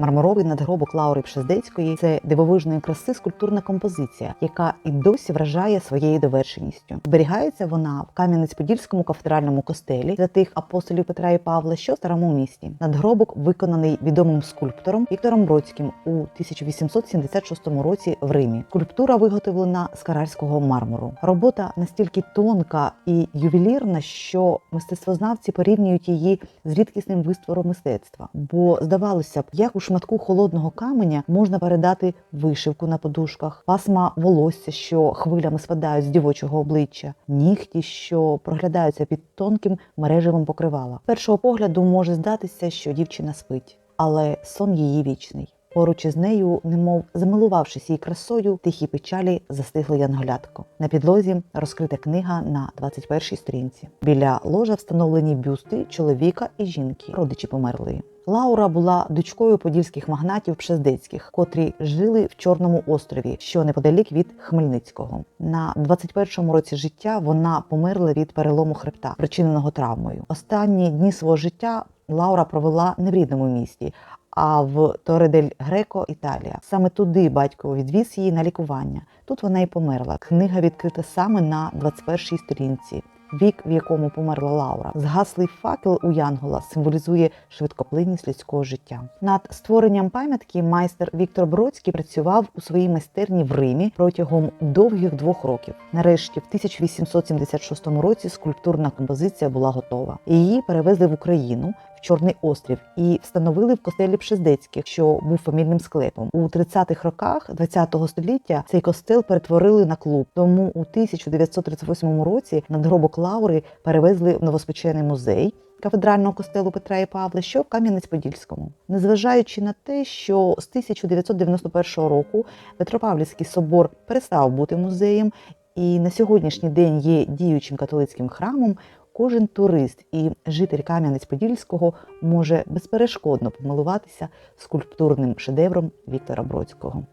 Мармуровий надгробок Лаури Пшездецької це дивовижної краси скульптурна композиція, яка і досі вражає своєю довершеністю. Зберігається вона в Кам'янець-Подільському кафедральному костелі святих апостолів Петра і Павла, що в старому місті. Надгробок виконаний відомим скульптором Віктором Бродським у 1876 році в Римі. Скульптура виготовлена з каральського мармуру. Робота настільки тонка і ювелірна, що мистецтвознавці порівнюють її з рідкісним виствором мистецтва. Бо здавалося б, як у шматку холодного каменя можна передати вишивку на подушках, пасма волосся, що хвилями спадають з дівочого обличчя, нігті, що проглядаються під тонким мережевим покривала. Першого погляду може здатися, що дівчина спить, але сон її вічний. Поруч із нею, немов замилувавшись її красою, тихій печалі застигло янголятко. На підлозі розкрита книга на 21-й сторінці. Біля ложа встановлені бюсти чоловіка і жінки, родичі померлої. Лаура була дочкою подільських магнатів Пшездецьких, котрі жили в Чорному острові, що неподалік від Хмельницького. На 21-му році життя вона померла від перелому хребта, причиненого травмою. Останні дні свого життя Лаура провела не в рідному місті, а в Торедель Греко, Італія. Саме туди батько відвіз її на лікування. Тут вона і померла. Книга відкрита саме на 21-й сторінці. Вік, в якому померла Лаура, згаслий факел у Янгола символізує швидкоплинність людського життя. Над створенням пам'ятки майстер Віктор Бродський працював у своїй майстерні в Римі протягом довгих двох років. Нарешті, в 1876 році, скульптурна композиція була готова. Її перевезли в Україну. Чорний острів і встановили в костелі Пшездецьких, що був фамільним склепом. У 30-х роках ХХ століття цей костел перетворили на клуб. Тому у 1938 році надгробок Лаури перевезли в новоспечений музей. Кафедрального костелу Петра і Павла, що в Кам'янець-Подільському, незважаючи на те, що з 1991 року Петропавлівський собор перестав бути музеєм, і на сьогоднішній день є діючим католицьким храмом. Кожен турист і житель Кам'янець-Подільського може безперешкодно помилуватися скульптурним шедевром Віктора Бродського.